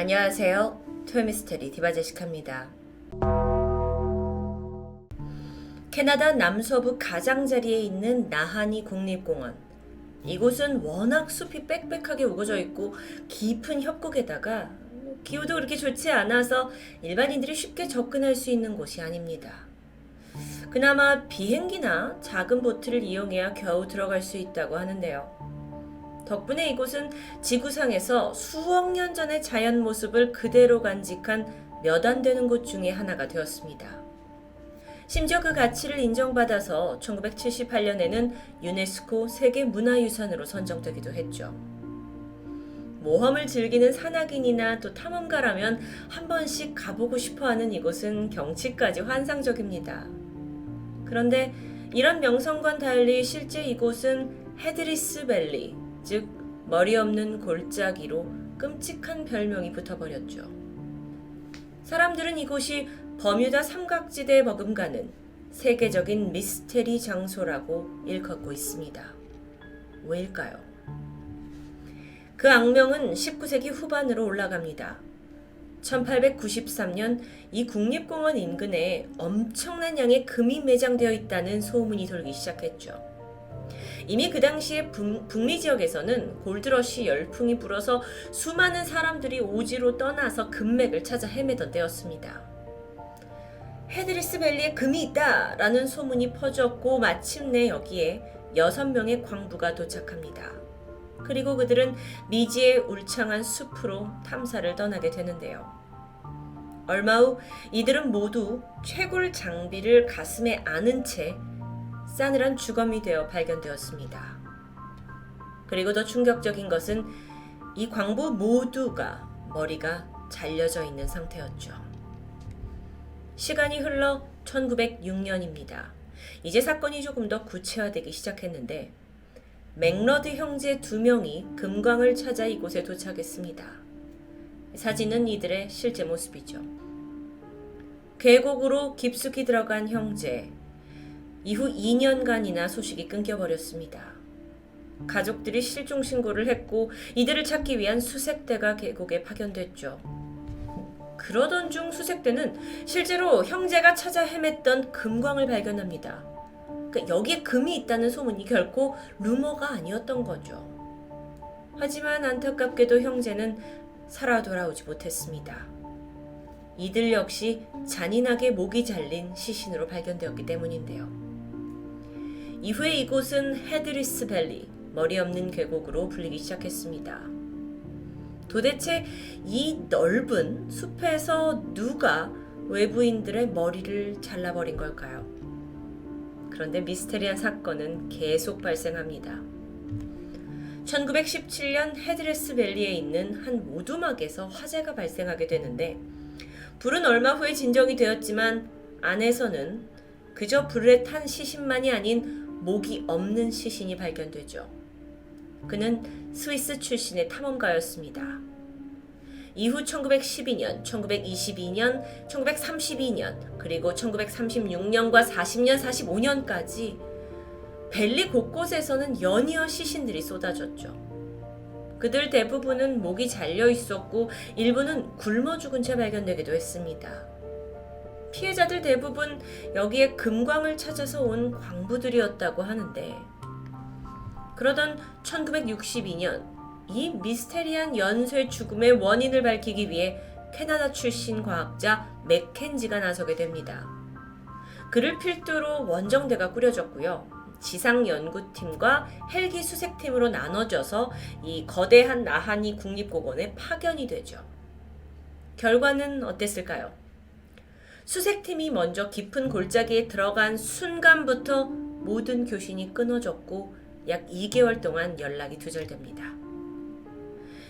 안녕하세요. 토요미스테리 디바제시카입니다. 캐나다 남서부 가장자리에 있는 나하니 국립공원. 이곳은 워낙 숲이 빽빽하게 우거져 있고 깊은 협곡에다가 기후도 그렇게 좋지 않아서 일반인들이 쉽게 접근할 수 있는 곳이 아닙니다. 그나마 비행기나 작은 보트를 이용해야 겨우 들어갈 수 있다고 하는데요. 덕분에 이곳은 지구상에서 수억 년 전의 자연 모습을 그대로 간직한 몇 안 되는 곳 중에 하나가 되었습니다. 심지어 그 가치를 인정받아서 1978년에는 유네스코 세계 문화유산으로 선정되기도 했죠. 모험을 즐기는 산악인이나 또 탐험가라면 한 번씩 가보고 싶어 하는 이곳은 경치까지 환상적입니다. 그런데 이런 명성과 달리 실제 이곳은 헤드리스 밸리, 즉 머리 없는 골짜기로 끔찍한 별명이 붙어버렸죠. 사람들은 이곳이 버뮤다 삼각지대에 버금가는 세계적인 미스테리 장소라고 일컫고 있습니다. 왜일까요? 그 악명은 19세기 후반으로 올라갑니다. 1893년 이 국립공원 인근에 엄청난 양의 금이 매장되어 있다는 소문이 돌기 시작했죠. 이미 그 당시에 북, 북미 지역에서는 골드러시 열풍이 불어서 수많은 사람들이 오지로 떠나서 금맥을 찾아 헤매던 때였습니다. 헤드리스 밸리에 금이 있다 라는 소문이 퍼졌고 마침내 여기에 여섯 명의 광부가 도착합니다. 그리고 그들은 미지의 울창한 숲으로 탐사를 떠나게 되는데요. 얼마 후 이들은 모두 채굴 장비를 가슴에 안은 채 싸늘한 주검이 되어 발견되었습니다. 그리고 더 충격적인 것은 이 광부 모두가 머리가 잘려져 있는 상태였죠. 시간이 흘러 1906년입니다. 이제 사건이 조금 더 구체화되기 시작했는데 맥러드 형제 두 명이 금광을 찾아 이곳에 도착했습니다. 사진은 이들의 실제 모습이죠. 계곡으로 깊숙이 들어간 형제. 이후 2년간이나 소식이 끊겨버렸습니다. 가족들이 실종 신고를 했고 이들을 찾기 위한 수색대가 계곡에 파견됐죠. 그러던 중 수색대는 실제로 형제가 찾아 헤맸던 금광을 발견합니다. 그 여기에 금이 있다는 소문이 결코 루머가 아니었던 거죠. 하지만 안타깝게도 형제는 살아 돌아오지 못했습니다. 이들 역시 잔인하게 목이 잘린 시신으로 발견되었기 때문인데요. 이후에 이곳은 헤드리스 밸리, 머리 없는 계곡으로 불리기 시작했습니다. 도대체 이 넓은 숲에서 누가 외부인들의 머리를 잘라버린 걸까요? 그런데 미스테리한 사건은 계속 발생합니다. 1917년 헤드레스 밸리에 있는 한 오두막에서 화재가 발생하게 되는데 불은 얼마 후에 진정이 되었지만 안에서는 그저 불에 탄 시신만이 아닌 목이 없는 시신이 발견되죠. 그는 스위스 출신의 탐험가였습니다. 이후 1912년, 1922년, 1932년, 그리고 1936년과 40년, 45년까지 벨리 곳곳에서는 연이어 시신들이 쏟아졌죠. 그들 대부분은 목이 잘려 있었고 일부는 굶어 죽은 채 발견되기도 했습니다. 피해자들 대부분 여기에 금광을 찾아서 온 광부들이었다고 하는데 그러던 1962년 이 미스테리한 연쇄 죽음의 원인을 밝히기 위해 캐나다 출신 과학자 맥켄지가 나서게 됩니다. 그를 필두로 원정대가 꾸려졌고요. 지상 연구팀과 헬기 수색팀으로 나눠져서 이 거대한 나하니 국립공원에 파견이 되죠. 결과는 어땠을까요? 수색팀이 먼저 깊은 골짜기에 들어간 순간부터 모든 교신이 끊어졌고 약 2개월 동안 연락이 두절됩니다.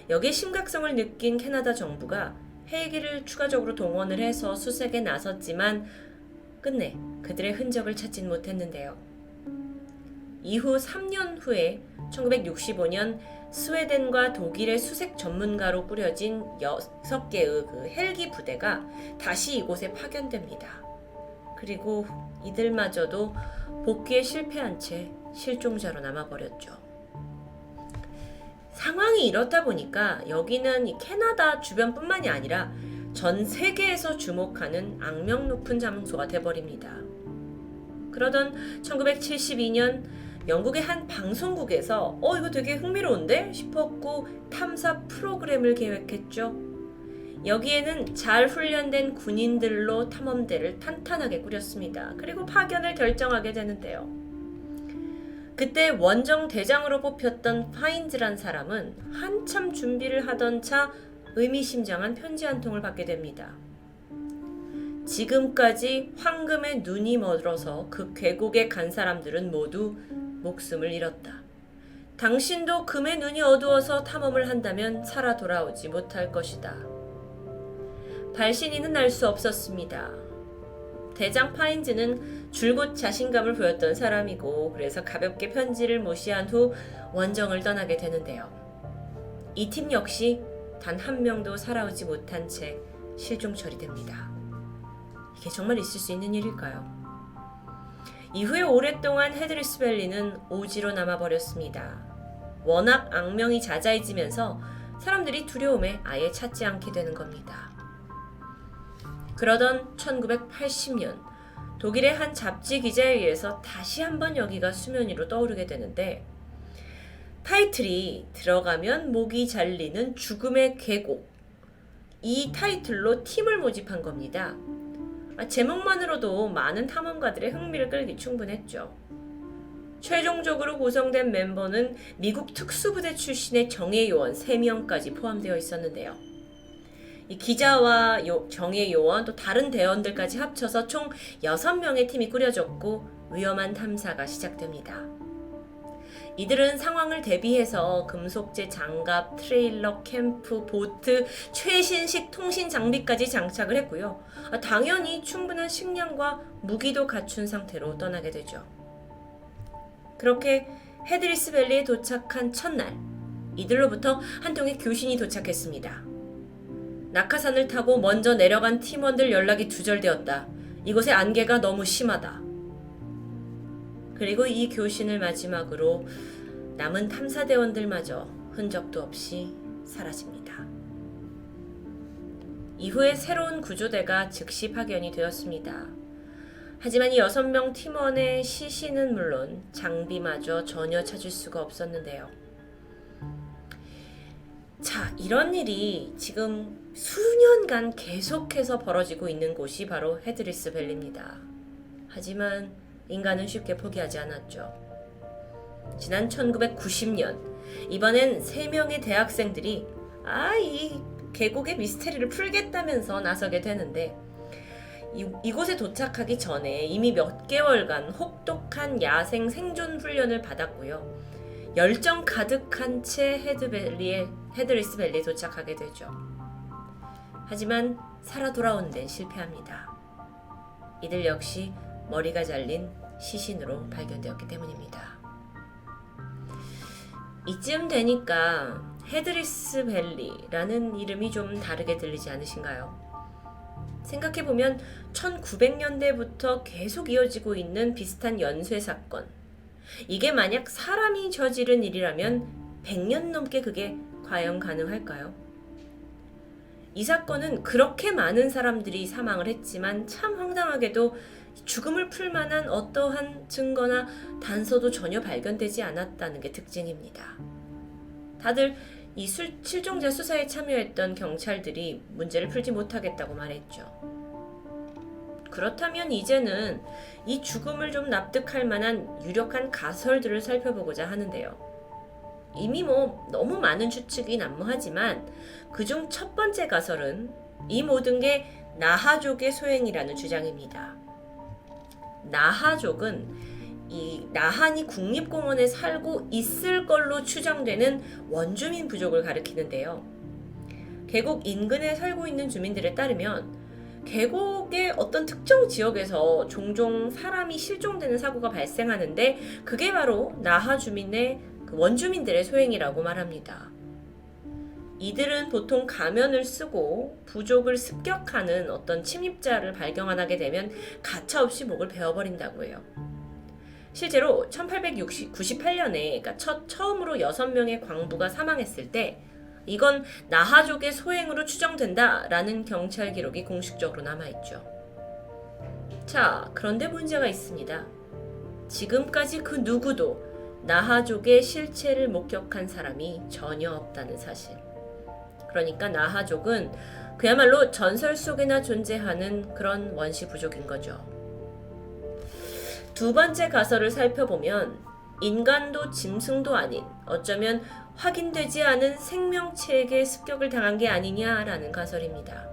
여기에 심각성을 느낀 캐나다 정부가 헬기를 추가적으로 동원을 해서 수색에 나섰지만 끝내 그들의 흔적을 찾진 못했는데요. 이후 3년 후에 1965년 스웨덴과 독일의 수색 전문가로 꾸려진 6개의 그 헬기 부대가 다시 이곳에 파견됩니다. 그리고 이들마저도 복귀에 실패한 채 실종자로 남아버렸죠. 상황이 이렇다 보니까 여기는 이 캐나다 주변뿐만이 아니라 전 세계에서 주목하는 악명 높은 장소가 돼버립니다. 그러던 1972년 영국의 한 방송국에서 어 이거 되게 흥미로운데 싶었고 탐사 프로그램을 계획했죠. 여기에는 잘 훈련된 군인들로 탐험대를 탄탄하게 꾸렸습니다. 그리고 파견을 결정하게 되는데요. 그때 원정 대장으로 뽑혔던 파인즈란 사람은 한참 준비를 하던 차 의미심장한 편지 한 통을 받게 됩니다. 지금까지 황금의 눈이 멀어서 그 계곡에 간 사람들은 모두 목숨을 잃었다. 당신도 금의 눈이 어두워서 탐험을 한다면 살아 돌아오지 못할 것이다. 발신인은 알 수 없었습니다. 대장 파인즈는 줄곧 자신감을 보였던 사람이고 그래서 가볍게 편지를 무시한 후 원정을 떠나게 되는데요. 이 팀 역시 단 한 명도 살아오지 못한 채 실종 처리됩니다. 이게 정말 있을 수 있는 일일까요? 이후에 오랫동안 헤드리스밸리는 오지로 남아버렸습니다. 워낙 악명이 자자해지면서 사람들이 두려움에 아예 찾지 않게 되는 겁니다. 그러던 1980년 독일의 한 잡지 기자에 의해서 다시 한번 여기가 수면 위로 떠오르게 되는데 타이틀이 들어가면 목이 잘리는 죽음의 계곡 이 타이틀로 팀을 모집한 겁니다. 아, 제목만으로도 많은 탐험가들의 흥미를 끌기 충분했죠. 최종적으로 구성된 멤버는 미국 특수부대 출신의 정예 요원 3명까지 포함되어 있었는데요. 이 기자와 요, 정예 요원 또 다른 대원들까지 합쳐서 총 6명의 팀이 꾸려졌고 위험한 탐사가 시작됩니다. 이들은 상황을 대비해서 금속제 장갑, 트레일러, 캠프, 보트, 최신식 통신 장비까지 장착을 했고요. 아, 당연히 충분한 식량과 무기도 갖춘 상태로 떠나게 되죠. 그렇게 헤드리스 밸리에 도착한 첫날, 이들로부터 한 통의 교신이 도착했습니다. 낙하산을 타고 먼저 내려간 팀원들 연락이 두절되었다. 이곳의 안개가 너무 심하다. 그리고 이 교신을 마지막으로 남은 탐사대원들마저 흔적도 없이 사라집니다. 이후에 새로운 구조대가 즉시 파견이 되었습니다. 하지만 이 여섯 명 팀원의 시신은 물론 장비마저 전혀 찾을 수가 없었는데요. 자, 이런 일이 지금 수년간 계속해서 벌어지고 있는 곳이 바로 헤드리스 밸리입니다. 하지만 인간은 쉽게 포기하지 않았죠. 지난 1990년, 이번엔 3명의 대학생들이 아, 이 계곡의 미스테리를 풀겠다면서 나서게 되는데, 이, 이곳에 도착하기 전에 이미 몇 개월간 혹독한 야생 생존 훈련을 받았고요. 열정 가득한 채 헤드밸리에 헤드리스 밸리에 도착하게 되죠. 하지만 살아 돌아온 데는 실패합니다. 이들 역시 머리가 잘린 시신으로 발견되었기 때문입니다. 이쯤 되니까 헤드리스 밸리라는 이름이 좀 다르게 들리지 않으신가요? 생각해보면 1900년대부터 계속 이어지고 있는 비슷한 연쇄 사건. 이게 만약 사람이 저지른 일이라면 100년 넘게 그게 과연 가능할까요? 이 사건은 그렇게 많은 사람들이 사망을 했지만 참 황당하게도 죽음을 풀 만한 어떠한 증거나 단서도 전혀 발견되지 않았다는 게 특징입니다. 다들 이 술, 실종자 수사에 참여했던 경찰들이 문제를 풀지 못하겠다고 말했죠. 그렇다면 이제는 이 죽음을 좀 납득할 만한 유력한 가설들을 살펴보고자 하는데요. 이미 뭐 너무 많은 추측이 난무하지만 그중 첫 번째 가설은 이 모든 게 나하족의 소행이라는 주장입니다. 나하족은 이 나한이 국립공원에 살고 있을 걸로 추정되는 원주민 부족을 가리키는데요. 계곡 인근에 살고 있는 주민들에 따르면 계곡의 어떤 특정 지역에서 종종 사람이 실종되는 사고가 발생하는데 그게 바로 나하 주민의 그 원주민들의 소행이라고 말합니다. 이들은 보통 가면을 쓰고 부족을 습격하는 어떤 침입자를 발견하게 되면 가차없이 목을 베어버린다고 해요. 실제로 1898년에 그러니까 첫 처음으로 6명의 광부가 사망했을 때 이건 나하족의 소행으로 추정된다라는 경찰 기록이 공식적으로 남아 있죠. 자, 그런데 문제가 있습니다. 지금까지 그 누구도 나하족의 실체를 목격한 사람이 전혀 없다는 사실. 그러니까 나하족은 그야말로 전설 속에나 존재하는 그런 원시 부족인 거죠. 두 번째 가설을 살펴보면 인간도 짐승도 아닌 어쩌면 확인되지 않은 생명체에게 습격을 당한 게 아니냐라는 가설입니다.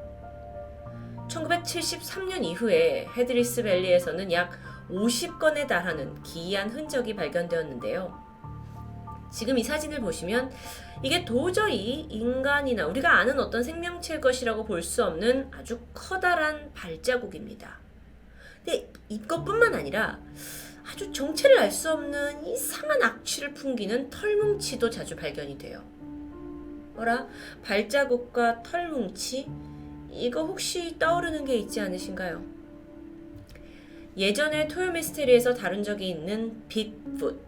1973년 이후에 헤드리스 밸리에서는 약 50건에 달하는 기이한 흔적이 발견되었는데요. 지금 이 사진을 보시면 이게 도저히 인간이나 우리가 아는 어떤 생명체의 것이라고 볼 수 없는 아주 커다란 발자국입니다. 근데 이것뿐만 아니라 아주 정체를 알 수 없는 이상한 악취를 풍기는 털뭉치도 자주 발견이 돼요. 뭐라? 발자국과 털뭉치? 이거 혹시 떠오르는 게 있지 않으신가요? 예전에 토요미스테리에서 다룬 적이 있는 빅풋.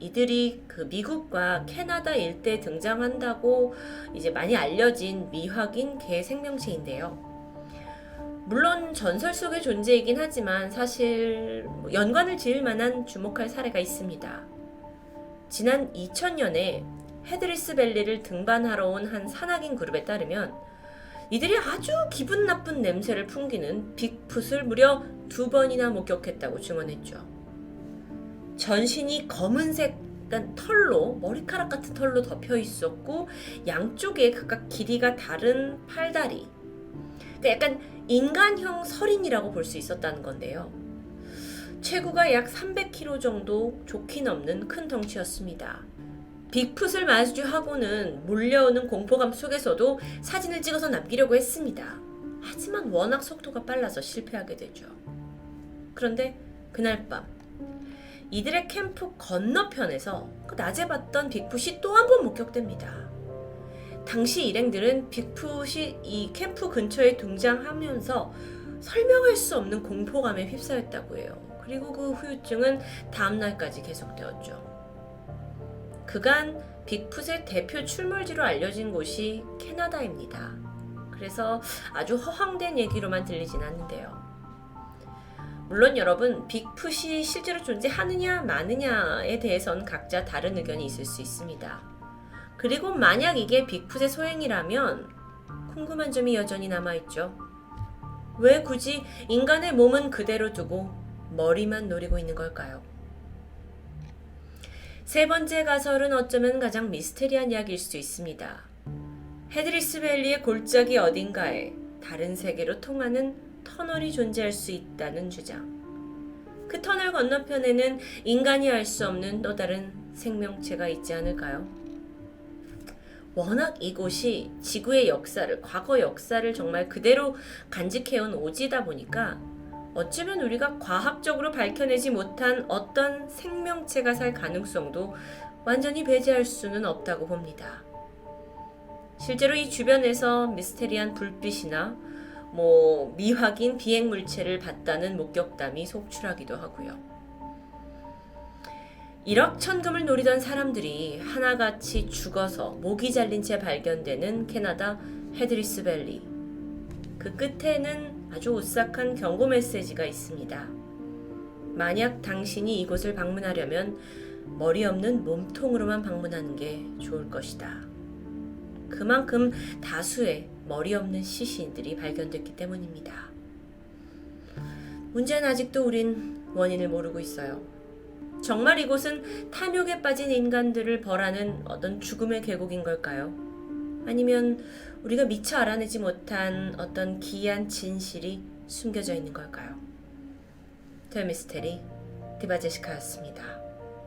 이들이 그 미국과 캐나다 일대에 등장한다고 이제 많이 알려진 미확인 개 생명체인데요. 물론 전설 속의 존재이긴 하지만 사실 뭐 연관을 지을 만한 주목할 사례가 있습니다. 지난 2000년에 헤드리스 밸리를 등반하러 온 한 산악인 그룹에 따르면 이들이 아주 기분 나쁜 냄새를 풍기는 빅풋을 무려 두 번이나 목격했다고 증언했죠. 전신이 검은색 털로 머리카락 같은 털로 덮여 있었고 양쪽에 각각 길이가 다른 팔다리. 그러니까 약간 인간형 서린이라고 볼 수 있었다는 건데요. 체구가 약 300kg 정도 좋게 넘는 큰 덩치였습니다. 빅풋을 마주하고는 몰려오는 공포감 속에서도 사진을 찍어서 남기려고 했습니다. 하지만 워낙 속도가 빨라서 실패하게 되죠. 그런데 그날 밤 이들의 캠프 건너편에서 그 낮에 봤던 빅풋이 또 한 번 목격됩니다. 당시 일행들은 빅풋이 이 캠프 근처에 등장하면서 설명할 수 없는 공포감에 휩싸였다고 해요. 그리고 그 후유증은 다음날까지 계속되었죠. 그간 빅풋의 대표 출몰지로 알려진 곳이 캐나다입니다. 그래서 아주 허황된 얘기로만 들리진 않는데요. 물론 여러분, 빅풋이 실제로 존재하느냐 마느냐에 대해선 각자 다른 의견이 있을 수 있습니다. 그리고 만약 이게 빅풋의 소행이라면 궁금한 점이 여전히 남아있죠. 왜 굳이 인간의 몸은 그대로 두고 머리만 노리고 있는 걸까요? 세 번째 가설은 어쩌면 가장 미스테리한 이야기일 수 있습니다. 헤드리스 밸리의 골짜기 어딘가에 다른 세계로 통하는 터널이 존재할 수 있다는 주장. 그 터널 건너편에는 인간이 알 수 없는 또 다른 생명체가 있지 않을까요? 워낙 이곳이 지구의 역사를, 과거 역사를 정말 그대로 간직해온 오지다 보니까 어쩌면 우리가 과학적으로 밝혀내지 못한 어떤 생명체가 살 가능성도 완전히 배제할 수는 없다고 봅니다. 실제로 이 주변에서 미스테리한 불빛이나 뭐 미확인 비행 물체를 봤다는 목격담이 속출하기도 하고요. 일억천금을 노리던 사람들이 하나같이 죽어서 목이 잘린 채 발견되는 캐나다 헤드리스 밸리. 그 끝에는 아주 오싹한 경고 메시지가 있습니다. 만약 당신이 이곳을 방문하려면 머리 없는 몸통으로만 방문하는 게 좋을 것이다. 그만큼 다수의 머리 없는 시신들이 발견됐기 때문입니다. 문제는 아직도 우린 원인을 모르고 있어요. 정말 이곳은 탐욕에 빠진 인간들을 벌하는 어떤 죽음의 계곡인 걸까요? 아니면 우리가 미처 알아내지 못한 어떤 기이한 진실이 숨겨져 있는 걸까요? 토요미스테리 디바제시카였습니다.